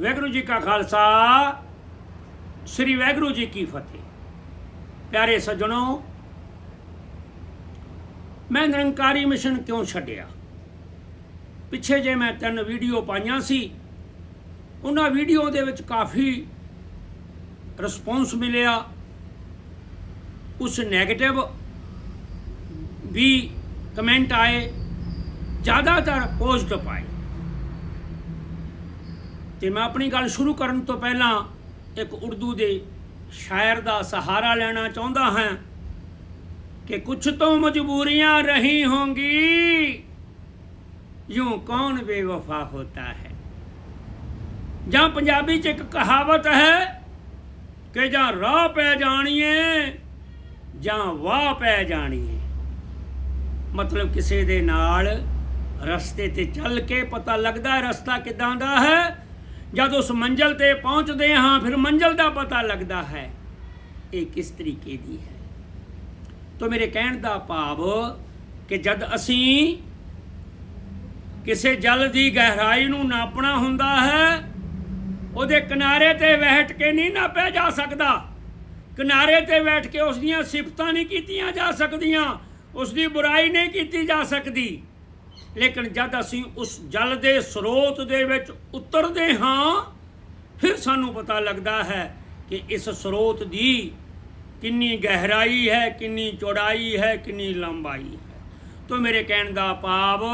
ਵਾਹਿਗੁਰੂ ਜੀ ਕਾ ਖਾਲਸਾ, ਸ੍ਰੀ ਵਾਹਿਗੁਰੂ ਜੀ ਕੀ ਫਤਿਹ। ਪਿਆਰੇ ਸੱਜਣੋ, ਮੈਂ ਨਿਰੰਕਾਰੀ ਮਿਸ਼ਨ ਕਿਉਂ ਛੱਡਿਆ? ਪਿੱਛੇ ਜੇ ਮੈਂ ਤਿੰਨ ਵੀਡੀਓ ਪਾਈਆਂ ਸੀ, ਉਹਨਾਂ ਵੀਡੀਓ ਦੇ ਵਿੱਚ ਕਾਫੀ ਰਿਸਪੌਂਸ ਮਿਲਿਆ। ਉਸ 네ਗੇਟਿਵ ਵੀ ਕਮੈਂਟ ਆਏ, ਜ਼ਿਆਦਾਤਰ ਪੋਜ਼ਿਟਿਵ ਆਏ। ਤੇ ਮੈਂ ਆਪਣੀ ਗੱਲ ਸ਼ੁਰੂ ਕਰਨ ਤੋਂ ਪਹਿਲਾਂ ਇੱਕ ਉਰਦੂ ਦੇ ਸ਼ਾਇਰ ਦਾ ਸਹਾਰਾ ਲੈਣਾ ਚਾਹੁੰਦਾ ਹਾਂ ਕਿ ਕੁਛ ਤੋਂ ਮਜਬੂਰੀਆਂ ਰਹੀ ਹੋਂਗੀ। ਯੂੰ ਕੌਣ ਬੇਵਫਾ ਹੋਤਾ ਹੈ? ਜਾਂ ਪੰਜਾਬੀ ਚ ਇੱਕ ਕਹਾਵਤ ਹੈ ਕਿ ਜਾਂ ਰਾਹ ਪੈ ਜਾਣੀਏ ਜਾਂ ਵਾਹ ਪੈ ਜਾਣੀਏ। ਮਤਲਬ ਕਿਸੇ ਦੇ ਨਾਲ ਰਸਤੇ ਤੇ ਚੱਲ ਕੇ ਪਤਾ ਲੱਗਦਾ ਰਸਤਾ ਕਿਦਾਂ ਦਾ ਹੈ ਜਦ ਉਸ ਮੰਜ਼ਲ ਤੇ ਪਹੁੰਚਦੇ ਹਾਂ, ਫਿਰ ਮੰਜ਼ਲ ਦਾ ਪਤਾ ਲੱਗਦਾ ਹੈ, ਇਹ ਕਿਸ ਤਰੀਕੇ ਦੀ ਹੈ। ਤੋ ਮੇਰੇ ਕਹਿਣ ਦਾ ਭਾਵ ਕਿ ਜਦ ਅਸੀਂ ਕਿਸੇ ਜਲ ਦੀ ਗਹਿਰਾਈ ਨੂੰ ਨਾਪਣਾ ਹੁੰਦਾ ਹੈ, ਉਹਦੇ ਕਿਨਾਰੇ ਤੇ ਬੈਠ ਕੇ ਨਹੀਂ ਨਾਪਿਆ ਜਾ ਸਕਦਾ। ਕਿਨਾਰੇ ਤੇ ਬੈਠ ਕੇ ਉਸ ਦੀਆਂ ਸਿਫਤਾਂ ਨਹੀਂ ਕੀਤੀਆਂ ਜਾ ਸਕਦੀਆਂ, ਉਸ ਦੀ ਬੁਰਾਈ ਨਹੀਂ ਕੀਤੀ ਜਾ ਸਕਦੀ। ਲੇਕਿਨ ਜਦ ਅਸੀਂ ਉਸ ਜਲ ਦੇ ਸਰੋਤ ਦੇ ਵਿੱਚ ਉਤਰਦੇ ਹਾਂ, ਫਿਰ ਸਾਨੂੰ ਪਤਾ ਲੱਗਦਾ ਹੈ ਕਿ ਇਸ ਸਰੋਤ ਦੀ ਕਿੰਨੀ ਗਹਿਰਾਈ ਹੈ, ਕਿੰਨੀ ਚੌੜਾਈ ਹੈ, ਕਿੰਨੀ ਲੰਬਾਈ ਹੈ। ਤੋਂ ਮੇਰੇ ਕਹਿਣ ਦਾ ਭਾਵ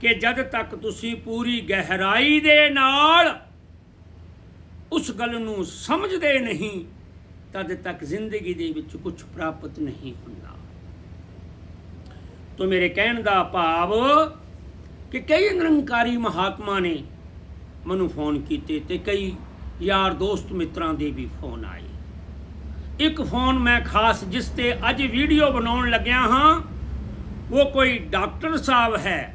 ਕਿ ਜਦ ਤੱਕ ਤੁਸੀਂ ਪੂਰੀ ਗਹਿਰਾਈ ਦੇ ਨਾਲ ਉਸ ਗੱਲ ਨੂੰ ਸਮਝਦੇ ਨਹੀਂ, ਤਦ ਤੱਕ ਜ਼ਿੰਦਗੀ ਦੇ ਵਿੱਚ ਕੁਝ ਪ੍ਰਾਪਤ ਨਹੀਂ ਹੁੰਦਾ। ਤੋ ਮੇਰੇ ਕਹਿਣ ਦਾ ਭਾਵ ਕਿ ਕਈ ਨਿਰੰਕਾਰੀ ਮਹਾਤਮਾ ਨੇ ਮੈਨੂੰ ਫੋਨ ਕੀਤੇ ਤੇ ਕਈ ਯਾਰ ਦੋਸਤ ਮਿੱਤਰਾਂ ਦੇ ਵੀ ਫੋਨ ਆਏ। ਇੱਕ ਫੋਨ ਮੈਂ ਖਾਸ ਜਿਸ ਤੇ ਅੱਜ ਵੀਡੀਓ ਬਣਾਉਣ ਲੱਗਿਆ ਹਾਂ, ਉਹ ਕੋਈ ਡਾਕਟਰ ਸਾਹਿਬ ਹੈ।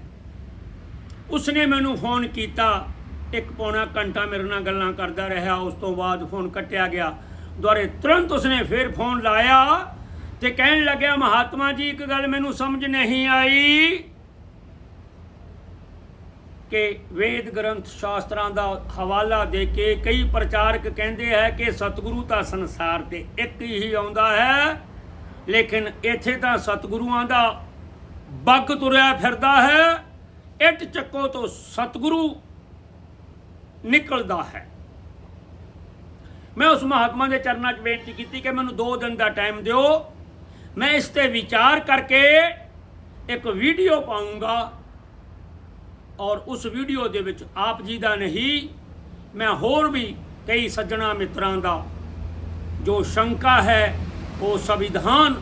ਉਸਨੇ ਮੈਨੂੰ ਫੋਨ ਕੀਤਾ, ਇੱਕ ਪੌਣਾ ਘੰਟਾ ਮੇਰੇ ਨਾਲ ਗੱਲਾਂ ਕਰਦਾ ਰਿਹਾ, ਉਸ ਤੋਂ ਬਾਅਦ ਫੋਨ ਕੱਟਿਆ ਗਿਆ। ਦੁਆਰੇ ਤੁਰੰਤ ਉਸਨੇ ਫਿਰ ਫੋਨ ਲਾਇਆ ਤੇ ਕਹਿਣ ਲੱਗਿਆ, ਮਹਾਤਮਾ ਜੀ, ਇੱਕ ਗੱਲ ਮੈਨੂੰ ਸਮਝ ਨਹੀਂ ਆਈ ਕਿ ਵੇਦ ਗ੍ਰੰਥ ਸ਼ਾਸਤਰਾਂ ਦਾ ਹਵਾਲਾ ਦੇ ਕੇ ਕਈ ਪ੍ਰਚਾਰਕ ਕਹਿੰਦੇ ਹੈ ਕਿ ਸਤਿਗੁਰੂ ਤਾਂ ਸੰਸਾਰ ਤੇ ਇੱਕ ਹੀ ਆਉਂਦਾ ਹੈ, ਲੇਕਿਨ ਇੱਥੇ ਤਾਂ ਸਤਿਗੁਰੂਆਂ ਦਾ ਬੱਗ ਤੁਰਿਆ ਫਿਰਦਾ ਹੈ, ਇੱਟ ਚੱਕੋ ਤੋਂ ਸਤਿਗੁਰੂ ਨਿਕਲਦਾ ਹੈ। ਮੈਂ ਉਸ ਮਹਾਤਮਾ ਦੇ ਚਰਨਾਂ 'ਚ ਬੇਨਤੀ ਕੀਤੀ ਕਿ ਮੈਨੂੰ 2 ਦਿਨ ਦਾ ਟਾਈਮ ਦਿਓ। ਮੈਂ ਇਸ ਤੇ ਵਿਚਾਰ ਕਰਕੇ ਇੱਕ ਵੀਡੀਓ ਪਾਉਂਗਾ ਔਰ ਉਸ ਵੀਡੀਓ ਦੇ ਵਿੱਚ ਆਪ ਜੀ ਦਾ ਨਹੀਂ, ਮੈਂ ਹੋਰ ਵੀ ਕਈ ਸੱਜਣਾ ਮਿੱਤਰਾਂ ਦਾ ਜੋ ਸ਼ੰਕਾ ਹੈ, ਉਹ ਸੰਵਿਧਾਨ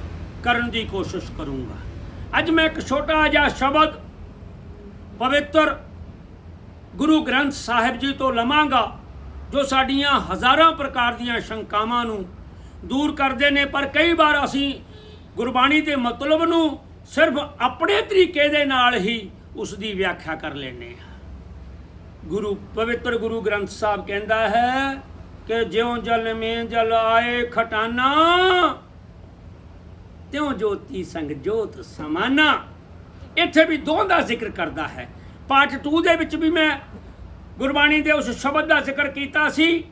ਕਰਨ ਦੀ ਕੋਸ਼ਿਸ਼ ਕਰੂੰਗਾ। ਅੱਜ ਮੈਂ ਇੱਕ ਛੋਟਾ ਜਿਹਾ ਸ਼ਬਦ ਪਵਿੱਤਰ ਗੁਰੂ ਗ੍ਰੰਥ ਸਾਹਿਬ ਜੀ ਤੋਂ ਲਵਾਂਗਾ, ਜੋ ਸਾਡੀਆਂ ਹਜ਼ਾਰਾਂ ਪ੍ਰਕਾਰ ਦੀਆਂ ਸ਼ੰਕਾਵਾਂ ਨੂੰ ਦੂਰ ਕਰਦੇ ਨੇ, ਪਰ ਕਈ ਵਾਰ ਅਸੀਂ ਗੁਰਬਾਣੀ ਦੇ ਮਤਲਬ ਨੂੰ ਸਿਰਫ ਆਪਣੇ ਤਰੀਕੇ ਦੇ ਨਾਲ ਹੀ ਉਸ ਦੀ ਵਿਆਖਿਆ ਕਰ ਲੈਨੇ ਆ ਗੁਰੂ ਪਵਿੱਤਰ ਗੁਰੂ ਗ੍ਰੰਥ ਸਾਹਿਬ ਕਹਿੰਦਾ ਹੈ ਕਿ ਜਿਉਂ ਜਲ ਮੇ ਜਲ ਆਏ ਖਟਾਨਾ, ਤਿਉਂ ਜੋਤੀ ਸੰਗ ਜੋਤ ਸਮਾਨਾ। ਇੱਥੇ ਵੀ ਦੋਹਾਂ ਦਾ ਜ਼ਿਕਰ ਕਰਦਾ ਹੈ। ਪਾਠ 2 ਦੇ ਵਿੱਚ ਵੀ ਮੈਂ ਗੁਰਬਾਣੀ ਦੇ ਉਸ ਸ਼ਬਦ ਦਾ ਜ਼ਿਕਰ ਕੀਤਾ ਸੀ।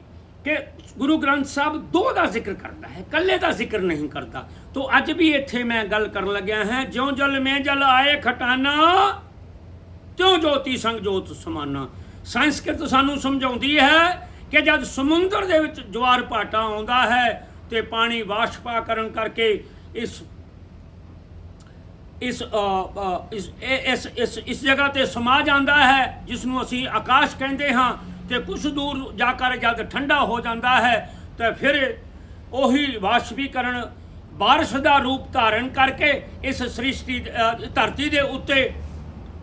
ਕਿ ਗੁਰੂ ਗ੍ਰੰਥ ਸਾਹਿਬ ਦੋ ਦਾ ਜ਼ਿਕਰ ਕਰਦਾ ਹੈ, ਇਕੱਲੇ ਦਾ ਜ਼ਿਕਰ ਨਹੀਂ ਕਰਦਾ। ਤੋਂ ਅੱਜ ਵੀ ਇੱਥੇ ਮੈਂ ਗੱਲ ਕਰਨ ਲੱਗਿਆ ਹਾਂ ਜਿਉਂ ਜਲ ਮੈਂ ਜਲ ਆਏ ਖਟਾਨਾ ਤਿਉਂ ਜੋਤੀ ਸੰਗ ਜੋਤ ਸਮਾਨਾ। ਸੰਸਕ੍ਰਿਤ ਸਾਨੂੰ ਸਮਝਾਉਂਦੀ ਹੈ ਕਿ ਜਦ ਸਮੁੰਦਰ ਦੇ ਵਿੱਚ ਜਵਾਰ ਭਾਟਾ ਆਉਂਦਾ ਹੈ ਤੇ ਪਾਣੀ ਵਾਸ਼ਪਾਕਰਨ ਕਰਕੇ ਇਸ ਇਸ ਇਸ ਇਸ ਇਸ ਇਸ ਜਗ੍ਹਾ ਤੇ ਸਮਾ ਜਾਂਦਾ ਹੈ ਜਿਸ ਨੂੰ ਅਸੀਂ ਆਕਾਸ਼ ਕਹਿੰਦੇ ਹਾਂ ਤੇ ਕੁਝ ਦੂਰ ਜਾ ਕਰ ਜਦ ਠੰਡਾ ਹੋ ਜਾਂਦਾ ਹੈ, ਤੇ ਫਿਰ ਉਹੀ ਵਾਸ਼ਪੀਕਰਨ ਬਾਰਿਸ਼ ਦਾ ਰੂਪ ਧਾਰਨ ਕਰਕੇ ਇਸ ਸ੍ਰਿਸ਼ਟੀ ਧਰਤੀ ਦੇ ਉੱਤੇ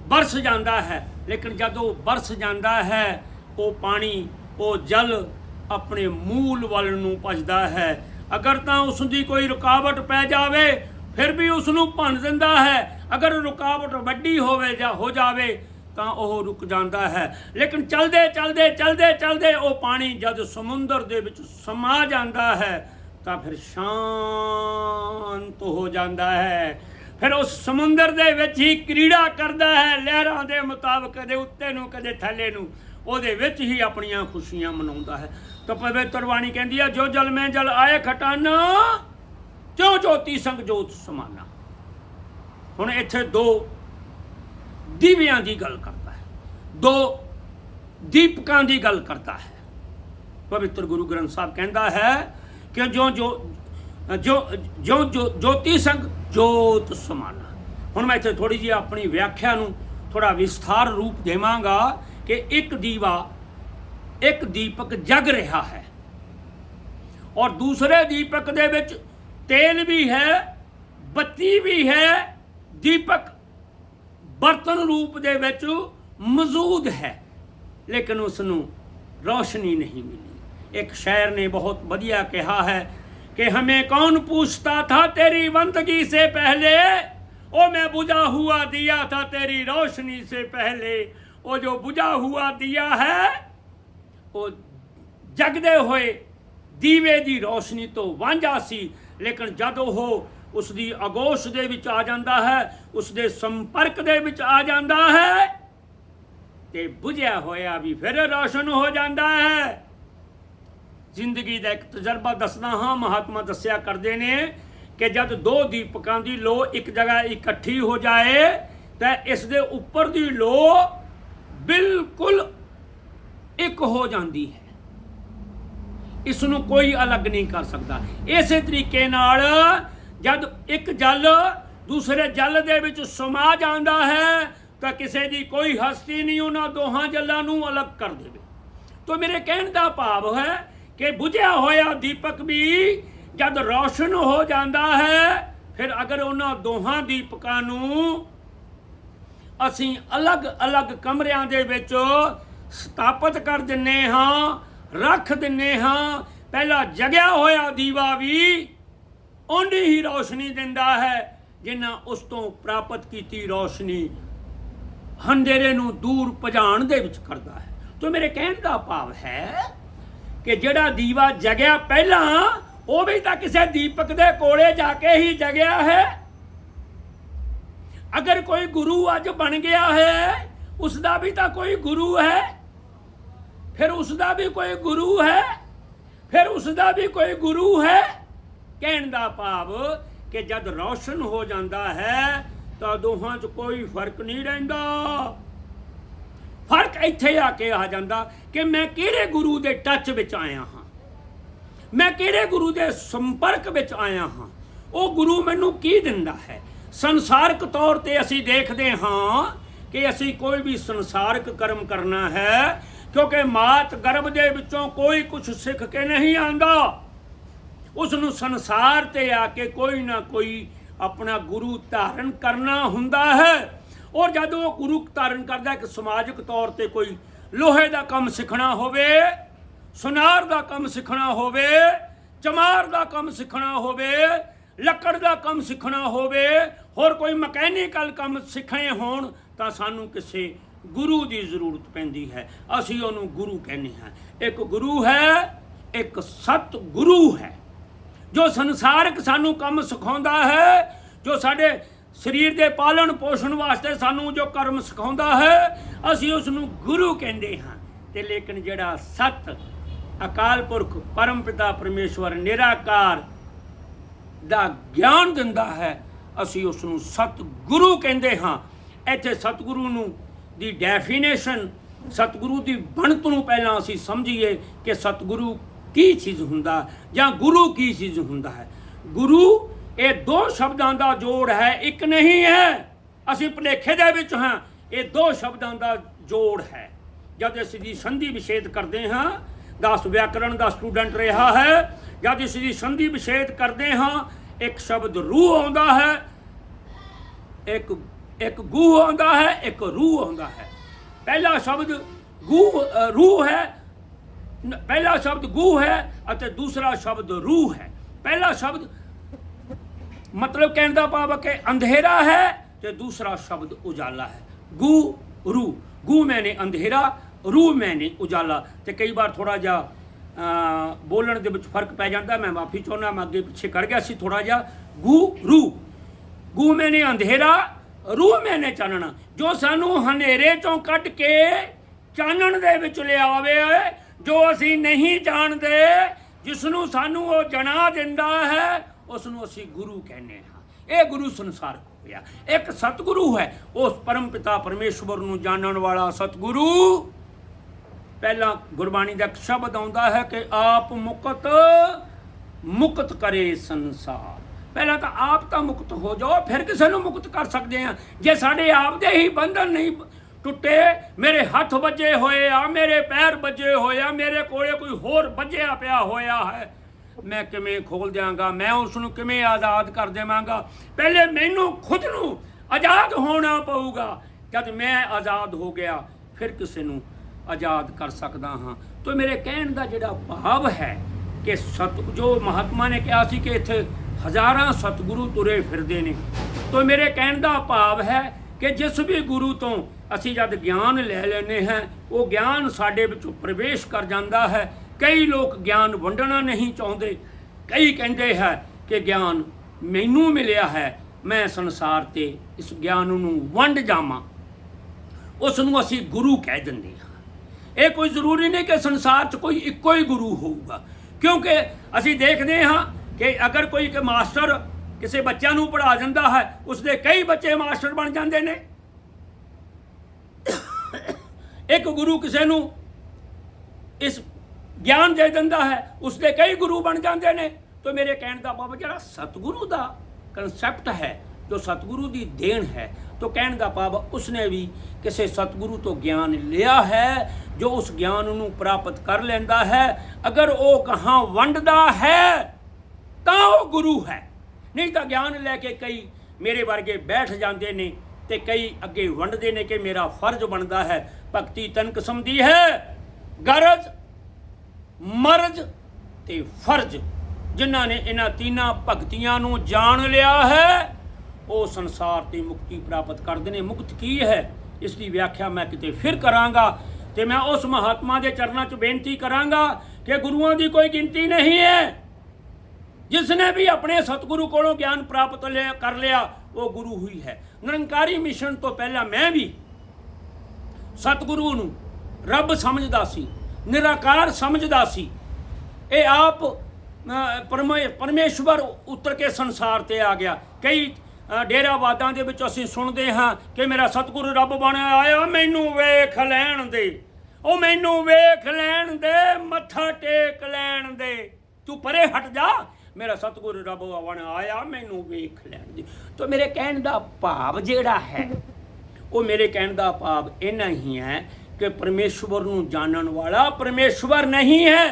ਬਰਸ ਜਾਂਦਾ ਹੈ। ਲੇਕਿਨ ਜਦੋਂ ਬਰਸ ਜਾਂਦਾ ਹੈ, ਉਹ ਪਾਣੀ, ਉਹ ਜਲ ਆਪਣੇ ਮੂਲ ਵੱਲ ਨੂੰ ਭਜਦਾ ਹੈ। ਅਗਰ ਤਾਂ ਉਸ ਦੀ ਕੋਈ ਰੁਕਾਵਟ ਪੈ ਜਾਵੇ, ਫਿਰ ਵੀ ਉਸ ਨੂੰ ਭੰਨ ਦਿੰਦਾ ਹੈ। ਅਗਰ ਰੁਕਾਵਟ ਵੱਡੀ ਹੋਵੇ ਜਾਂ ਹੋ ਜਾਵੇ ਤਾਂ ਉਹ ਰੁਕ ਜਾਂਦਾ ਹੈ। ਲੇਕਿਨ ਚਲਦੇ ਚਲਦੇ ਚਲਦੇ ਚਲਦੇ ਉਹ ਪਾਣੀ ਜਦ ਸਮੁੰਦਰ ਦੇ ਵਿੱਚ ਸਮਾ ਜਾਂਦਾ ਹੈ, ਤਾਂ ਫਿਰ ਸ਼ਾਂਤ ਹੋ ਜਾਂਦਾ ਹੈ। ਫਿਰ ਉਸ ਸਮੁੰਦਰ ਦੇ ਵਿੱਚ ਹੀ ਕ੍ਰੀੜਾ ਕਰਦਾ ਹੈ ਲਹਿਰਾਂ ਦੇ ਮੁਤਾਬਕ, ਕਦੇ ਉੱਤੇ ਨੂੰ, ਕਦੇ ਥੱਲੇ ਨੂੰ। ਉਹਦੇ ਵਿੱਚ ਹੀ ਆਪਣੀਆਂ ਖੁਸ਼ੀਆਂ ਮਨਾਉਂਦਾ ਹੈ। ਤਾਂ ਪਵਿੱਤਰ ਬਾਣੀ ਕਹਿੰਦੀ ਹੈ ਜੋ ਜਲ ਮੈਂ ਜਲ ਆਏ ਖਟਾਨਾ ਕਿਉਂ ਜੋਤੀ ਸੰਗ ਜੋਤ ਸਮਾਨਾ। ਹੁਣ ਇੱਥੇ ਦੋ ਦੀਵਿਆਂ ਦੀ ਗੱਲ ਕਰਦਾ ਹੈ, ਦੋ ਦੀਪਕਾਂ ਦੀ ਗੱਲ ਕਰਦਾ ਹੈ। ਪਵਿੱਤਰ ਗੁਰੂ ਗ੍ਰੰਥ ਸਾਹਿਬ ਕਹਿੰਦਾ ਹੈ ਕਿ ਜੋ ਜੋ ਜੋ ਜੋ ਜੋਤੀ ਸੰਗ, ਜੋਤ ਸਮਾਨਾ। ਹੁਣ ਮੈਂ ਇੱਥੇ ਥੋੜੀ ਜਿਹੀ ਆਪਣੀ ਵਿਆਖਿਆ ਨੂੰ ਥੋੜਾ ਵਿਸਥਾਰ ਰੂਪ ਦੇਵਾਂਗਾ ਕਿ ਇੱਕ ਦੀਵਾ, ਇੱਕ ਦੀਪਕ ਜਗ ਰਿਹਾ ਹੈ ਔਰ ਦੂਸਰੇ ਦੀਪਕ ਦੇ ਵਿੱਚ ਤੇਲ ਵੀ ਹੈ, ਬੱਤੀ ਵੀ ਹੈ, ਦੀਪਕ ਬਰਤਨ ਰੂਪ ਦੇ ਵਿੱਚ ਮੌਜੂਦ ਹੈ ਲੇਕਿਨ ਉਸ ਨੂੰ ਰੋਸ਼ਨੀ ਨਹੀਂ ਮਿਲੀ ਇੱਕ ਸ਼ਾਇਰ ਨੇ ਬਹੁਤ ਵਧੀਆ ਕਿਹਾ ਹੈ कि हमें कौन पूछता था तेरी बंदगी से पहले ओ मैं बुझा हुआ दिया था तेरी रोशनी से पहले ओ जो बुझा हुआ दिया है ओ जगदे हुए दीवे दी रोशनी तो वांझा सी लेकिन जदों हो ਉਸ ਦੀ ਅਗੋਸ਼ ਦੇ ਵਿੱਚ ਆ ਜਾਂਦਾ ਹੈ ਉਸ ਦੇ ਸੰਪਰਕ ਦੇ ਵਿੱਚ ਆ ਜਾਂਦਾ ਹੈ ਤੇ ਬੁਝਿਆ ਹੋਇਆ ਵੀ ਫਿਰ ਰੋਸ਼ਨ ਹੋ ਜਾਂਦਾ ਹੈ। ਜ਼ਿੰਦਗੀ ਦਾ ਇੱਕ ਤਜਰਬਾ ਦੱਸਣਾ ਹਾਂ, ਮਹਾਤਮਾ ਦੱਸਿਆ ਕਰਦੇ ਨੇ ਕਿ ਜਦ ਦੋ ਦੀਪਕਾਂ ਦੀ ਲੋ ਇੱਕ ਜਗ੍ਹਾ ਇਕੱਠੀ ਹੋ ਜਾਏ, ਤਾਂ ਇਸ ਦੇ ਉੱਪਰ ਦੀ ਲੋ ਬਿਲਕੁਲ ਇੱਕ ਹੋ ਜਾਂਦੀ ਹੈ। ਇਸ ਨੂੰ ਕੋਈ ਅਲੱਗ ਨਹੀਂ ਕਰ ਸਕਦਾ। ਇਸੇ ਤਰੀਕੇ ਨਾਲ ਜਦ ਇੱਕ ਜਲ ਦੂਸਰੇ ਜਲ ਦੇ ਵਿੱਚ ਸਮਾ ਜਾਂਦਾ ਹੈ, ਤਾਂ ਕਿਸੇ ਦੀ ਕੋਈ ਹਸਤੀ ਨਹੀਂ ਉਹਨਾਂ ਦੋਹਾਂ ਜਲਾਂ ਨੂੰ ਅਲੱਗ ਕਰ ਦੇਵੇ। ਤੋ ਮੇਰੇ ਕਹਿਣ ਦਾ ਭਾਵ ਹੈ ਕਿ ਬੁਝਿਆ ਹੋਇਆ ਦੀਪਕ ਵੀ ਜਦ ਰੌਸ਼ਨ ਹੋ ਜਾਂਦਾ ਹੈ, ਫਿਰ ਅਗਰ ਉਹਨਾਂ ਦੋਹਾਂ ਦੀਪਕਾਂ ਨੂੰ ਅਸੀਂ ਅਲੱਗ-ਅਲੱਗ ਕਮਰਿਆਂ ਦੇ ਵਿੱਚ ਸਥਾਪਿਤ ਕਰ ਦਿੰਨੇ ਹਾਂ, ਰੱਖ ਦਿੰਨੇ ਹਾਂ, ਪਹਿਲਾ ਜਗਿਆ ਹੋਇਆ ਦੀਵਾ ਵੀ ਓਨੀ ਹੀ ਰੌਸ਼ਨੀ ਦਿੰਦਾ ਹੈ ਜਿੰਨਾ ਉਸ ਤੋਂ ਪ੍ਰਾਪਤ ਕੀਤੀ ਰੌਸ਼ਨੀ ਹਨੇਰੇ ਨੂੰ ਦੂਰ ਭਜਾਉਣ ਦੇ ਵਿੱਚ ਕਰਦਾ ਹੈ। ਤੋ ਮੇਰੇ ਕਹਿਣ ਦਾ ਭਾਵ ਹੈ ਕਿ ਜਿਹੜਾ ਦੀਵਾ ਜਗਿਆ ਪਹਿਲਾਂ, ਉਹ ਵੀ ਤਾਂ ਕਿਸੇ ਦੀਪਕ ਦੇ ਕੋਲੇ ਜਾ ਕੇ ਹੀ ਜਗਿਆ ਹੈ। ਅਗਰ ਕੋਈ ਗੁਰੂ ਅੱਜ ਬਣ ਗਿਆ ਹੈ ਉਸ ਦਾ ਵੀ ਤਾਂ ਕੋਈ ਗੁਰੂ ਹੈ। ਫਿਰ ਉਸ ਦਾ ਵੀ ਕੋਈ ਗੁਰੂ ਹੈ, ਫਿਰ ਉਸ ਦਾ ਵੀ ਕੋਈ ਗੁਰੂ ਹੈ। ਕਹਿਣ ਦਾ ਭਾਵ ਕਿ ਜਦ ਰੌਸ਼ਨ ਹੋ ਜਾਂਦਾ ਹੈ ਤਾਂ ਦੋਹਾਂ 'ਚ ਕੋਈ ਫ਼ਰਕ ਨਹੀਂ ਰਹਿੰਦਾ। ਫ਼ਰਕ ਇੱਥੇ ਆ ਕੇ ਆ ਜਾਂਦਾ ਕਿ ਮੈਂ ਕਿਹੜੇ ਗੁਰੂ ਦੇ ਟੱਚ ਵਿੱਚ ਆਇਆ ਹਾਂ? ਮੈਂ ਕਿਹੜੇ ਗੁਰੂ ਦੇ ਸੰਪਰਕ ਵਿੱਚ ਆਇਆ ਹਾਂ? ਉਹ ਗੁਰੂ ਮੈਨੂੰ ਕੀ ਦਿੰਦਾ ਹੈ? ਸੰਸਾਰਕ ਤੌਰ ਤੇ ਅਸੀਂ ਦੇਖਦੇ ਹਾਂ ਕਿ ਅਸੀਂ ਕੋਈ ਵੀ ਸੰਸਾਰਕ ਕਰਮ ਕਰਨਾ ਹੈ, ਕਿਉਂਕਿ ਮਾਤ ਗਰਭ ਦੇ ਵਿੱਚੋਂ ਕੋਈ ਕੁਝ ਸਿੱਖ ਕੇ ਨਹੀਂ ਆਂਦਾ ਉਸ ਨੂੰ ਸੰਸਾਰ ਤੇ ਆ ਕੇ ਕੋਈ ਨਾ ਕੋਈ ਆਪਣਾ ਗੁਰੂ ਧਾਰਨ ਕਰਨਾ ਹੁੰਦਾ ਹੈ। ਔਰ ਜਦੋਂ ਉਹ ਗੁਰੂ ਧਾਰਨ ਕਰਦਾ, ਇੱਕ ਸਮਾਜਿਕ ਤੌਰ ਤੇ ਕੋਈ ਲੋਹੇ ਦਾ ਕੰਮ ਸਿੱਖਣਾ ਹੋਵੇ, ਸੁਨਾਰ ਦਾ ਕੰਮ ਸਿੱਖਣਾ ਹੋਵੇ, ਚਮਾਰ ਦਾ ਕੰਮ ਸਿੱਖਣਾ ਹੋਵੇ, ਲੱਕੜ ਦਾ ਕੰਮ ਸਿੱਖਣਾ ਹੋਵੇ, ਹੋਰ ਕੋਈ ਮਕੈਨੀਕਲ ਕੰਮ ਸਿੱਖਣੇ ਹੋਣ, ਤਾਂ ਸਾਨੂੰ ਕਿਸੇ ਗੁਰੂ ਦੀ ਜ਼ਰੂਰਤ ਪੈਂਦੀ ਹੈ। ਅਸੀਂ ਉਹਨੂੰ ਗੁਰੂ ਕਹਿੰਦੇ ਹਾਂ। ਇੱਕ ਗੁਰੂ ਹੈ, ਇੱਕ ਸਤ ਗੁਰੂ ਹੈ। ਜੋ ਸੰਸਾਰਿਕ ਸਾਨੂੰ ਕੰਮ ਸਿਖਾਉਂਦਾ ਹੈ, ਜੋ ਸਾਡੇ ਸਰੀਰ ਦੇ ਪਾਲਣ ਪੋਸ਼ਣ ਵਾਸਤੇ ਸਾਨੂੰ ਜੋ ਕਰਮ ਸਿਖਾਉਂਦਾ ਹੈ, ਅਸੀਂ ਉਸ ਨੂੰ ਗੁਰੂ ਕਹਿੰਦੇ ਹਾਂ। ਤੇ ਲੇਕਿਨ ਜਿਹੜਾ ਸਤ ਅਕਾਲ ਪੁਰਖ ਪਰਮ ਪਿਤਾ ਪਰਮੇਸ਼ਵਰ ਨਿਰਾਕਾਰ ਦਾ ਗਿਆਨ ਦਿੰਦਾ ਹੈ, ਅਸੀਂ ਉਸ ਨੂੰ ਸਤਿਗੁਰੂ ਕਹਿੰਦੇ ਹਾਂ। ਇੱਥੇ ਸਤਿਗੁਰੂ ਨੂੰ ਦੀ ਡੈਫੀਨੇਸ਼ਨ ਸਤਿਗੁਰੂ ਦੀ ਬਣਤ ਨੂੰ ਪਹਿਲਾਂ ਅਸੀਂ ਸਮਝੀਏ ਕਿ ਸਤਿਗੁਰੂ ਕੀ ਚੀਜ਼ ਹੁੰਦਾ ਜਾਂ ਗੁਰੂ ਕੀ ਚੀਜ਼ ਹੁੰਦਾ ਹੈ? ਗੁਰੂ, ਇਹ ਦੋ ਸ਼ਬਦਾਂ ਦਾ ਜੋੜ ਹੈ, ਇੱਕ ਨਹੀਂ ਹੈ। ਅਸੀਂ ਭੁਲੇਖੇ ਦੇ ਵਿੱਚ ਹਾਂ, ਇਹ ਦੋ ਸ਼ਬਦਾਂ ਦਾ ਜੋੜ ਹੈ। ਜਦ ਅਸੀਂ ਦੀ ਸੰਧੀ ਵਿਛੇਦ ਕਰਦੇ ਹਾਂ, ਦਾਸ ਵਿਆਕਰਣ ਦਾ ਸਟੂਡੈਂਟ ਰਿਹਾ ਹੈ, ਜਦ ਅਸੀਂ ਦੀ ਸੰਧੀ ਵਿਛੇਦ ਕਰਦੇ ਹਾਂ, ਇੱਕ ਸ਼ਬਦ ਰੂਹ ਆਉਂਦਾ ਹੈ, ਇੱਕ ਇੱਕ ਗੂਹ ਆਉਂਦਾ ਹੈ, ਇੱਕ ਰੂਹ ਆਉਂਦਾ ਹੈ। ਪਹਿਲਾ ਸ਼ਬਦ ਗੂਹ ਰੂਹ ਹੈ ਪਹਿਲਾ ਸ਼ਬਦ ਗੂ ਹੈ ਅਤੇ ਦੂਸਰਾ ਸ਼ਬਦ ਰੂਹ ਹੈ। ਪਹਿਲਾ ਸ਼ਬਦ ਮਤਲਬ ਕਹਿਣ ਦਾ ਭਾਵ ਹੈ ਕਿ ਅੰਧੇਰਾ ਹੈ ਤੇ ਦੂਸਰਾ ਸ਼ਬਦ ਉਜਾਲਾ ਹੈ। ਗੂ ਰੂ ਗੂ ਮੈਨੇ ਅੰਧੇਰਾ ਰੂ ਮੈਨੇ ਉਜਾਲਾ। ਤੇ ਕਈ ਵਾਰ ਥੋੜਾ ਜਿਹਾ ਬੋਲਣ ਦੇ ਵਿੱਚ ਫ਼ਰਕ ਪੈ ਜਾਂਦਾ। ਮੈਂ ਮਾਫੀ ਚਾਹੁੰਦਾ, ਮੈਂ ਅੱਗੇ ਪਿੱਛੇ ਕਰ ਗਿਆ ਸੀ ਥੋੜਾ ਜਿਹਾ। ਗੂ ਰੂ ਗੂ ਮੈਨੇ ਅੰਧੇਰਾ ਰੂ ਮੈਨੇ ਚਾਨਣਾ। ਜੋ ਸਾਨੂੰ ਹਨੇਰੇ ਚੋਂ ਕੱਢ ਕੇ ਚਾਨਣ ਦੇ ਵਿੱਚ ਲਿਆਵੇ ਜੋ ਅਸੀਂ ਨਹੀਂ ਜਾਣਦੇ ਜਿਸ ਨੂੰ ਸਾਨੂੰ ਉਹ ਜਣਾ ਦਿੰਦਾ ਹੈ ਉਸ ਨੂੰ ਅਸੀਂ ਗੁਰੂ ਕਹਿੰਦੇ ਹਾਂ। ਇਹ ਗੁਰੂ ਸੰਸਾਰ ਹੋਇਆ। ਇੱਕ ਸਤਿਗੁਰੂ ਹੈ, ਉਸ ਪਰਮ ਪਿਤਾ ਪਰਮੇਸ਼ਵਰ ਨੂੰ ਜਾਣਨ ਵਾਲਾ ਸਤਿਗੁਰੂ। ਪਹਿਲਾਂ ਗੁਰਬਾਣੀ ਦਾ ਸ਼ਬਦ ਆਉਂਦਾ ਹੈ ਕਿ ਆਪ ਮੁਕਤ ਮੁਕਤ ਕਰੇ ਸੰਸਾਰ। ਪਹਿਲਾਂ ਤਾਂ ਆਪ ਤਾਂ ਮੁਕਤ ਹੋ ਜਾਓ, ਫਿਰ ਕਿਸੇ ਨੂੰ ਮੁਕਤ ਕਰ ਸਕਦੇ ਆ ਜੇ ਸਾਡੇ ਆਪ ਦੇ ਹੀ ਬੰਧਨ ਨਹੀਂ ਟੁੱਟੇ, ਮੇਰੇ ਹੱਥ ਵੱਜੇ ਹੋਏ ਆ, ਮੇਰੇ ਪੈਰ ਵੱਜੇ ਹੋਏ ਆ, ਮੇਰੇ ਕੋਲੇ ਕੋਈ ਹੋਰ ਵੱਜਿਆ ਪਿਆ ਹੋਇਆ ਹੈ। ਮੈਂ ਕਿਵੇਂ ਖੋਲ ਦਿਆਂਗਾ? ਮੈਂ ਉਸ ਨੂੰ ਕਿਵੇਂ ਆਜ਼ਾਦ ਕਰ ਦੇਵਾਂਗਾ? ਪਹਿਲੇ ਮੈਨੂੰ ਖੁਦ ਨੂੰ ਆਜ਼ਾਦ ਹੋਣਾ ਪਊਗਾ। ਜਦ ਮੈਂ ਆਜ਼ਾਦ ਹੋ ਗਿਆ, ਫਿਰ ਕਿਸੇ ਨੂੰ ਆਜ਼ਾਦ ਕਰ ਸਕਦਾ ਹਾਂ। ਤੋਂ ਮੇਰੇ ਕਹਿਣ ਦਾ ਜਿਹੜਾ ਭਾਵ ਹੈ ਕਿ ਸਤ, ਜੋ ਮਹਾਤਮਾ ਨੇ ਕਿਹਾ ਸੀ ਕਿ ਇੱਥੇ ਹਜ਼ਾਰਾਂ ਸਤਿਗੁਰੂ ਤੁਰੇ ਫਿਰਦੇ ਨੇ। ਤੋਂ ਮੇਰੇ ਕਹਿਣ ਦਾ ਭਾਵ ਹੈ ਕਿ ਜਿਸ ਵੀ ਗੁਰੂ ਤੋਂ ਅਸੀਂ ਜਦ ਗਿਆਨ ਲੈ ਲੈਨੇ ਹਾਂ, ਉਹ ਗਿਆਨ ਸਾਡੇ ਵਿੱਚੋਂ ਪ੍ਰਵੇਸ਼ ਕਰ ਜਾਂਦਾ ਹੈ। ਕਈ ਲੋਕ ਗਿਆਨ ਵੰਡਣਾ ਨਹੀਂ ਚਾਹੁੰਦੇ। ਕਈ ਕਹਿੰਦੇ ਹੈ ਕਿ ਗਿਆਨ ਮੈਨੂੰ ਮਿਲਿਆ ਹੈ, ਮੈਂ ਸੰਸਾਰ ਤੇ ਇਸ ਗਿਆਨ ਨੂੰ ਵੰਡ ਜਾਵਾਂ। ਉਸ ਨੂੰ ਅਸੀਂ ਗੁਰੂ ਕਹਿ ਦਿੰਦੇ ਹਾਂ। ਇਹ ਕੋਈ ਜ਼ਰੂਰੀ ਨਹੀਂ ਕਿ ਸੰਸਾਰ 'ਚ ਕੋਈ ਇੱਕੋ ਹੀ ਗੁਰੂ ਹੋਊਗਾ। ਕਿਉਂਕਿ ਅਸੀਂ ਦੇਖਦੇ ਹਾਂ ਕਿ ਅਗਰ ਕੋਈ ਇੱਕ ਮਾਸਟਰ ਕਿਸੇ ਬੱਚਿਆਂ ਨੂੰ ਪੜ੍ਹਾ ਦਿੰਦਾ ਹੈ ਉਸ ਦੇ ਕਈ ਬੱਚੇ ਮਾਸਟਰ ਬਣ ਜਾਂਦੇ ਨੇ। ਇੱਕ ਗੁਰੂ ਕਿਸੇ ਨੂੰ ਇਸ ਗਿਆਨ ਦੇ ਦਿੰਦਾ ਹੈ ਉਸ ਦੇ ਕਈ ਗੁਰੂ ਬਣ ਜਾਂਦੇ ਨੇ। ਤਾਂ ਮੇਰੇ ਕਹਿਣ ਦਾ ਭਾਵ ਜਿਹੜਾ ਸਤਿਗੁਰੂ ਦਾ ਕਨਸੈਪਟ ਹੈ, ਜੋ ਸਤਿਗੁਰੂ ਦੀ ਦੇਣ ਹੈ, ਤਾਂ ਕਹਿਣ ਦਾ ਭਾਵ ਉਸਨੇ ਵੀ ਕਿਸੇ ਸਤਿਗੁਰੂ ਤੋਂ ਗਿਆਨ ਲਿਆ ਹੈ, ਜੋ ਉਸ ਗਿਆਨ ਨੂੰ ਪ੍ਰਾਪਤ ਕਰ ਲੈਂਦਾ ਹੈ। ਅਗਰ ਉਹ ਕਹਾਂ ਵੰਡਦਾ ਹੈ, ਤਾਂ ਉਹ ਗੁਰੂ ਹੈ। ਨਹੀਂ ਤਾਂ ਗਿਆਨ ਲੈ ਕੇ ਕਈ ਮੇਰੇ ਵਰਗੇ ਬੈਠ ਜਾਂਦੇ ਨੇ ਤੇ ਕਈ ਅੱਗੇ ਵੰਡਦੇ ਨੇ ਕਿ ਮੇਰਾ ਫਰਜ਼ ਬਣਦਾ ਹੈ। ਭਗਤੀ ਤਨ ਕਿਸਮ ਦੀ ਹੈ। ਗਰਜ, ਮਰਜ ਤੇ ਫਰਜ਼। ਜਿਨ੍ਹਾਂ ਨੇ ਇਹਨਾਂ ਤਿੰਨਾਂ ਭਗਤੀਆਂ ਨੂੰ ਜਾਣ ਲਿਆ ਹੈ, ਉਹ ਸੰਸਾਰ ਤੇ ਮੁਕਤੀ ਪ੍ਰਾਪਤ ਕਰਦੇ ਨੇ। ਮੁਕਤ ਕੀ ਹੈ? ਇਸ ਦੀ ਵਿਆਖਿਆ ਮੈਂ ਕਿਤੇ ਫਿਰ ਕਰਾਂਗਾ ਤੇ ਮੈਂ ਉਸ ਮਹਾਤਮਾ ਦੇ ਚਰਨਾਂ 'ਚ ਬੇਨਤੀ ਕਰਾਂਗਾ ਕਿ ਗੁਰੂਆਂ ਦੀ ਕੋਈ ਗਿਣਤੀ ਨਹੀਂ ਹੈ। ਜਿਸ ਨੇ ਵੀ ਆਪਣੇ ਸਤਿਗੁਰੂ ਕੋਲੋਂ ਗਿਆਨ ਪ੍ਰਾਪਤ ਲਿਆ ਕਰ ਲਿਆ, ਉਹ ਗੁਰੂ ਹੀ ਹੈ। ਨਿਰੰਕਾਰੀ ਮਿਸ਼ਨ ਤੋਂ ਪਹਿਲਾਂ ਮੈਂ ਵੀ ਸਤਿਗੁਰੂ ਨੂੰ ਰੱਬ ਸਮਝਦਾ ਸੀ, ਨਿਰਾਕਾਰ ਸਮਝਦਾ ਸੀ। ਇਹ ਆਪ ਪਰਮੇਸ਼ਵਰ ਉਤਰ ਕੇ ਸੰਸਾਰ ਤੇ ਆ ਗਿਆ। ਕਈ ਡੇਰਾਵਾਦਾਂ ਦੇ ਵਿੱਚ ਅਸੀਂ ਸੁਣਦੇ ਹਾਂ ਕਿ ਮੇਰਾ ਸਤਿਗੁਰੂ ਰੱਬ ਬਣਿਆ ਆਇਆ, ਮੈਨੂੰ ਵੇਖ ਲੈਣ ਦੇ। ਉਹ ਮੈਨੂੰ ਵੇਖ ਲੈਣ ਦੇ, ਮੱਥਾ ਟੇਕ ਲੈਣ ਦੇ। ਤੂੰ ਪਰੇ ਹਟ ਜਾ ਮੇਰਾ ਸਤਿਗੁਰੂ ਰੱਬ ਬਣ ਆਇਆ, ਮੈਨੂੰ ਵੇਖ ਲੈਣ ਦੇ ਤਾਂ ਮੇਰੇ ਕਹਿਣ ਦਾ ਭਾਵ ਜਿਹੜਾ ਹੈ, ਉਹ ਮੇਰੇ ਕਹਿਣ ਦਾ ਭਾਵ ਇੰਨਾ ਹੀ ਹੈ ਕਿ ਪਰਮੇਸ਼ਵਰ ਨੂੰ ਜਾਣਨ ਵਾਲਾ ਪਰਮੇਸ਼ਵਰ ਨਹੀਂ ਹੈ।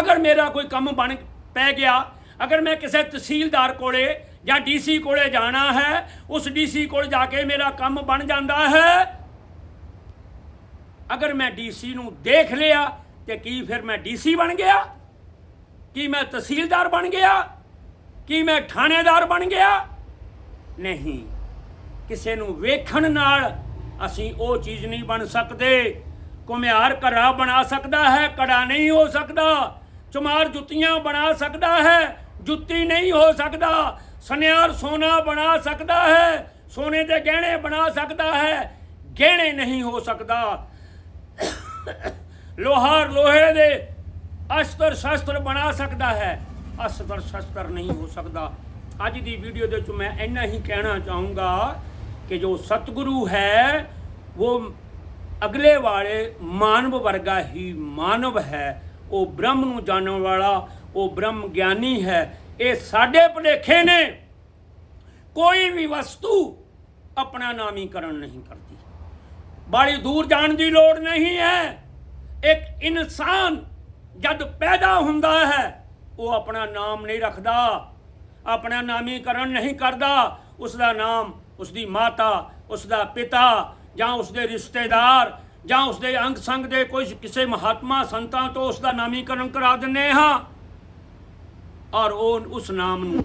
ਅਗਰ ਮੇਰਾ ਕੋਈ ਕੰਮ ਬਣ ਪੈ ਗਿਆ, ਅਗਰ ਮੈਂ ਕਿਸੇ ਤਹਿਸੀਲਦਾਰ ਕੋਲੇ ਜਾਂ ਡੀਸੀ ਕੋਲੇ ਜਾਣਾ ਹੈ, ਉਸ ਡੀਸੀ ਕੋਲ ਜਾ ਕੇ ਮੇਰਾ ਕੰਮ ਬਣ ਜਾਂਦਾ ਹੈ। ਅਗਰ ਮੈਂ ਡੀਸੀ ਨੂੰ ਦੇਖ ਲਿਆ, ਤੇ ਕੀ ਫਿਰ ਮੈਂ ਡੀਸੀ ਬਣ ਗਿਆ? ਕੀ ਮੈਂ ਤਹਿਸੀਲਦਾਰ ਬਣ ਗਿਆ? ਕੀ ਮੈਂ ਥਾਣੇਦਾਰ ਬਣ ਗਿਆ? ਨਹੀਂ। ਕਿਸੇ ਨੂੰ ਵੇਖਣ ਨਾਲ ਅਸੀਂ ਉਹ ਚੀਜ਼ ਨਹੀਂ ਬਣ ਸਕਦੇ। ਕੁਮਿਆਰ ਘੜਾ ਬਣਾ ਸਕਦਾ ਹੈ, ਕੜਾ ਨਹੀਂ ਹੋ ਸਕਦਾ। ਚਮਾਰ ਜੁੱਤੀਆਂ ਬਣਾ ਸਕਦਾ ਹੈ, ਜੁੱਤੀ ਨਹੀਂ ਹੋ ਸਕਦਾ। ਸੁਨਿਆਰ ਸੋਨਾ ਬਣਾ ਸਕਦਾ ਹੈ, ਸੋਨੇ ਦੇ ਗਹਿਣੇ ਬਣਾ ਸਕਦਾ ਹੈ, ਗਹਿਣੇ ਨਹੀਂ ਹੋ ਸਕਦਾ। ਲੋਹਾਰ ਲੋਹੇ ਦੇ ਅਸਤਰ ਸ਼ਸਤਰ ਬਣਾ ਸਕਦਾ ਹੈ। ਅਸਤਰ ਸ਼ਸਤਰ ਨਹੀਂ ਹੋ ਸਕਦਾ। ਅੱਜ ਦੀ ਵੀਡੀਓ ਦੇ ਵਿੱਚ ਮੈਂ ਇੰਨਾ ਹੀ ਕਹਿਣਾ ਚਾਹੂੰਗਾ ਕਿ ਜੋ ਸਤਿਗੁਰੂ ਹੈ, ਉਹ ਅਗਲੇ ਵਾਲੇ ਮਾਨਵ ਵਰਗਾ ਹੀ ਮਾਨਵ ਹੈ। ਉਹ ਬ੍ਰਹਮ ਨੂੰ ਜਾਣਨ ਵਾਲਾ, ਉਹ ਬ੍ਰਹਮ ਗਿਆਨੀ ਹੈ। ਇਹ ਸਾਡੇ ਭੁਲੇਖੇ ਨੇ। ਕੋਈ ਵੀ ਵਸਤੂ ਆਪਣਾ ਨਾਮੀਕਰਨ ਨਹੀਂ ਕਰਦੀ। ਬਾੜੀ ਦੂਰ ਜਾਣ ਦੀ ਲੋੜ ਨਹੀਂ ਹੈ। ਇੱਕ ਇਨਸਾਨ ਜਦ ਪੈਦਾ ਹੁੰਦਾ ਹੈ, ਉਹ ਆਪਣਾ ਨਾਮ ਨਹੀਂ ਰੱਖਦਾ, ਆਪਣਾ ਨਾਮੀਕਰਨ ਨਹੀਂ ਕਰਦਾ। ਉਸ ਦਾ ਨਾਮ ਉਸ ਦੀ ਮਾਤਾ ਉਸ ਦਾ ਪਿਤਾ ਜਾਂ ਉਸ ਦੇ ਰਿਸ਼ਤੇਦਾਰ ਜਾਂ ਉਸ ਦੇ ਅੰਗ ਸੰਗ ਦੇ ਕੋਈ ਕਿਸੇ ਮਹਾਤਮਾ ਸੰਤਾਂ ਤੋਂ ਉਸ ਦਾ ਨਾਮੀਕਰਨ ਕਰਾ ਦਿੰਨੇ ਹਾਂ। ਔਰ ਉਹ ਉਸ ਨਾਮ ਨੂੰ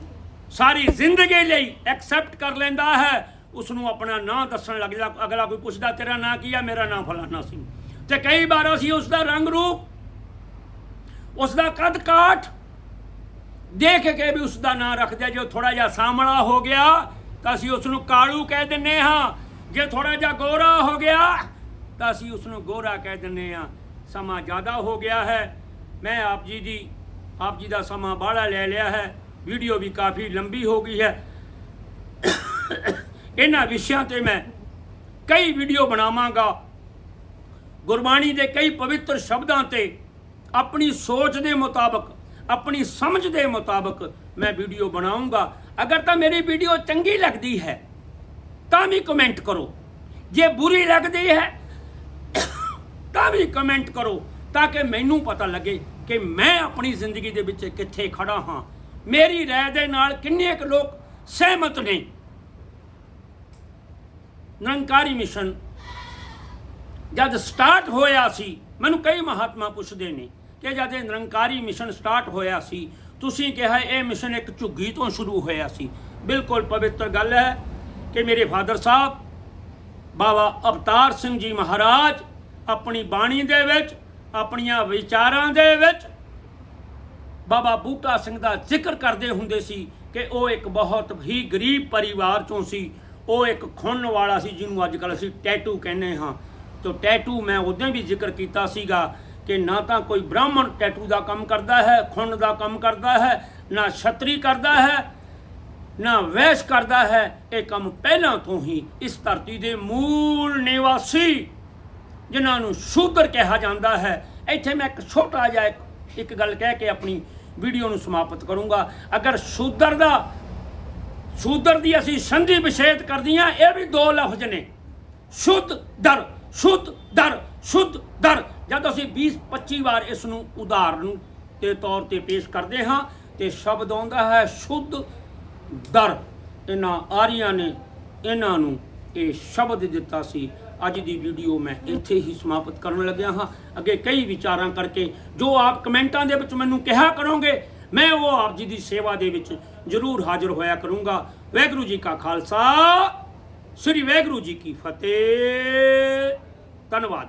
ਸਾਰੀ ਜ਼ਿੰਦਗੀ ਲਈ ਐਕਸੈਪਟ ਕਰ ਲੈਂਦਾ ਹੈ। ਉਸ ਨੂੰ ਆਪਣਾ ਨਾਂ ਦੱਸਣ ਲੱਗ ਜਾ ਅਗਲਾ ਕੋਈ ਪੁੱਛਦਾ, ਤੇਰਾ ਨਾਂ ਕੀ ਆ? ਮੇਰਾ ਨਾਂ ਫਲਾਣਾ ਸੀ ਤੇ ਕਈ ਵਾਰ ਅਸੀਂ ਉਸ ਦਾ ਰੰਗ ਰੂਪ ਉਸ ਦਾ ਕੱਦ ਕਾਠ। ਦੇਖ ਕੇ ਵੀ ਉਸ ਦਾ ਨਾਂ ਰੱਖਦੇ ਜੋ ਥੋੜਾ ਜਿਹਾ ਸਾਹਮਣਾ ਹੋ ਗਿਆ, ਤਾਂ ਅਸੀਂ ਉਸ ਨੂੰ ਕਾਲੂ ਕਹਿ ਦਿੰਨੇ ਹਾਂ। ਜੇ ਥੋੜਾ ਜਿਹਾ ਗੋਰਾ ਹੋ ਗਿਆ, ਤਾਂ ਅਸੀਂ ਉਸ ਨੂੰ ਗੋਰਾ ਕਹਿ ਦਿੰਦੇ ਹਾਂ। ਸਮਾਂ ਜ਼ਿਆਦਾ ਹੋ ਗਿਆ ਹੈ। ਮੈਂ ਆਪ ਜੀ ਦੀ, ਆਪ ਜੀ ਦਾ ਸਮਾਂ ਬਾਹਲਾ ਲੈ ਲਿਆ ਹੈ। ਵੀਡੀਓ ਵੀ ਕਾਫੀ ਲੰਬੀ ਹੋ ਗਈ ਹੈ। ਇਹਨਾਂ ਵਿਸ਼ਿਆਂ ਤੇ ਮੈਂ ਕਈ ਵੀਡੀਓ ਬਣਾਵਾਂਗਾ। ਗੁਰਬਾਣੀ ਦੇ ਕਈ ਪਵਿੱਤਰ ਸ਼ਬਦਾਂ ਤੇ ਆਪਣੀ ਸੋਚ ਦੇ ਮੁਤਾਬਕ, ਆਪਣੀ ਸਮਝ ਦੇ ਮੁਤਾਬਕ ਮੈਂ ਵੀਡੀਓ ਬਣਾਉਂਗਾ। ਅਗਰ ਤਾਂ ਮੇਰੀ ਵੀਡੀਓ ਚੰਗੀ ਲੱਗਦੀ ਹੈ, ਤਾਂ ਵੀ ਕਮੈਂਟ ਕਰੋ। ਜੇ ਬੁਰੀ ਲੱਗਦੀ ਹੈ, ਤਾਂ ਵੀ ਕਮੈਂਟ ਕਰੋ, ਤਾਂ ਕਿ ਮੈਨੂੰ ਪਤਾ ਲੱਗੇ ਕਿ ਮੈਂ ਆਪਣੀ ਜ਼ਿੰਦਗੀ ਦੇ ਵਿੱਚ ਕਿੱਥੇ ਖੜਾ ਹਾਂ। ਮੇਰੀ ਰਾਏ ਦੇ ਨਾਲ ਕਿੰਨੇ ਕੁ ਲੋਕ ਸਹਿਮਤ ਨੇ? ਨਿਰੰਕਾਰੀ ਮਿਸ਼ਨ ਜਦ ਸਟਾਰਟ ਹੋਇਆ ਸੀ ਮੈਨੂੰ ਕਈ ਮਹਾਤਮਾ ਪੁੱਛਦੇ ਨੇ ਕਿ ਜਦ ਇਹ ਨਿਰੰਕਾਰੀ ਮਿਸ਼ਨ ਸਟਾਰਟ ਹੋਇਆ ਸੀ, ਤੁਸੀਂ ਕਿਹਾ ਇਹ ਮਿਸ਼ਨ ਇੱਕ ਝੁੱਗੀ ਤੋਂ ਸ਼ੁਰੂ ਹੋਇਆ ਸੀ। ਬਿਲਕੁਲ ਪਵਿੱਤਰ ਗੱਲ ਹੈ ਕਿ ਮੇਰੇ ਫਾਦਰ ਸਾਹਿਬ, ਬਾਬਾ ਅਵਤਾਰ ਸਿੰਘ ਜੀ ਮਹਾਰਾਜ ਆਪਣੀ ਬਾਣੀ ਦੇ ਵਿੱਚ, ਆਪਣੀਆਂ ਵਿਚਾਰਾਂ ਦੇ ਵਿੱਚ ਬਾਬਾ ਬੂਟਾ ਸਿੰਘ ਦਾ ਜ਼ਿਕਰ ਕਰਦੇ ਹੁੰਦੇ ਸੀ ਕਿ ਉਹ ਇੱਕ ਬਹੁਤ ਹੀ ਗਰੀਬ ਪਰਿਵਾਰ ਚੋਂ ਸੀ। ਉਹ ਇੱਕ ਖੁੰਨ ਵਾਲਾ ਸੀ, ਜਿਹਨੂੰ ਅੱਜ ਕੱਲ੍ਹ ਅਸੀਂ ਟੈਟੂ ਕਹਿੰਦੇ ਹਾਂ। ਤੋ ਟੈਟੂ ਮੈਂ ਉਦੋਂ ਵੀ ਜ਼ਿਕਰ ਕੀਤਾ ਸੀਗਾ ਕਿ ਨਾ ਤਾਂ ਕੋਈ ਬ੍ਰਾਹਮਣ ਟੈਟੂ ਦਾ ਕੰਮ ਕਰਦਾ ਹੈ ਖੁੰਨ ਦਾ ਕੰਮ ਕਰਦਾ ਹੈ ਨਾ ਛਤਰੀ ਕਰਦਾ ਹੈ ਨਾ ਵੈਸ਼ ਕਰਦਾ ਹੈ। ਇਹ ਕੰਮ ਪਹਿਲਾਂ ਤੋਂ ਹੀ ਇਸ ਧਰਤੀ ਦੇ ਮੂਲ ਨਿਵਾਸੀ ਜਿਨ੍ਹਾਂ ਨੂੰ ਸ਼ੂਦਰ ਕਿਹਾ ਜਾਂਦਾ ਹੈ। ਇੱਥੇ ਮੈਂ ਇੱਕ ਛੋਟਾ ਜਿਹਾ ਇੱਕ, ਇੱਕ ਗੱਲ ਕਹਿ ਕੇ ਆਪਣੀ ਵੀਡੀਓ ਨੂੰ ਸਮਾਪਤ ਕਰੂੰਗਾ। ਅਗਰ ਸ਼ੂਦਰ ਦਾ ਸ਼ੂਦਰ ਦੀ ਅਸੀਂ ਸੰਧੀ ਵਿਛੇਦ ਕਰਦੀਆਂ ਇਹ ਵੀ ਦੋ ਲਫ਼ਜ਼ ਨੇ। ਸ਼ੁੱਧ ਦਰ। ਸ਼ੁੱਧ ਦਰ ਸ਼ੁੱਧ ਦਰ। ਜਦ ਅਸੀਂ 20 25 ਵਾਰ ਇਸ ਨੂੰ ਉਦਾਹਰਨ ਦੇ ਤੌਰ ਤੇ ਪੇਸ਼ ਕਰਦੇ ਹਾਂ, ਤੇ ਸ਼ਬਦ ਆਉਂਦਾ ਹੈ ਸ਼ੁੱਧ ਦਰ। ਇਹਨਾਂ ਆਰੀਆਂ ਨੇ ਇਹਨਾਂ ਨੂੰ ਇਹ ਸ਼ਬਦ ਦਿੱਤਾ ਸੀ। ਅੱਜ ਦੀ ਵੀਡੀਓ ਮੈਂ ਇੱਥੇ ਹੀ ਸਮਾਪਤ ਕਰਨ ਲੱਗਿਆ ਹਾਂ। ਅੱਗੇ ਕਈ ਵਿਚਾਰਾਂ ਕਰਕੇ ਜੋ ਆਪ ਕਮੈਂਟਾਂ ਦੇ ਵਿੱਚ ਮੈਨੂੰ ਕਿਹਾ ਕਰੋਗੇ, ਮੈਂ ਉਹ ਆਪ ਜੀ ਦੀ ਸੇਵਾ ਦੇ ਵਿੱਚ ਜ਼ਰੂਰ ਹਾਜ਼ਰ ਹੋਇਆ ਕਰੂੰਗਾ। ਵਾਹਿਗੁਰੂ ਜੀ ਕਾ ਖਾਲਸਾ। ਸ੍ਰੀ ਵਾਹਿਗੁਰੂ ਜੀ ਕੀ ਫਤਿਹ। ਧੰਨਵਾਦ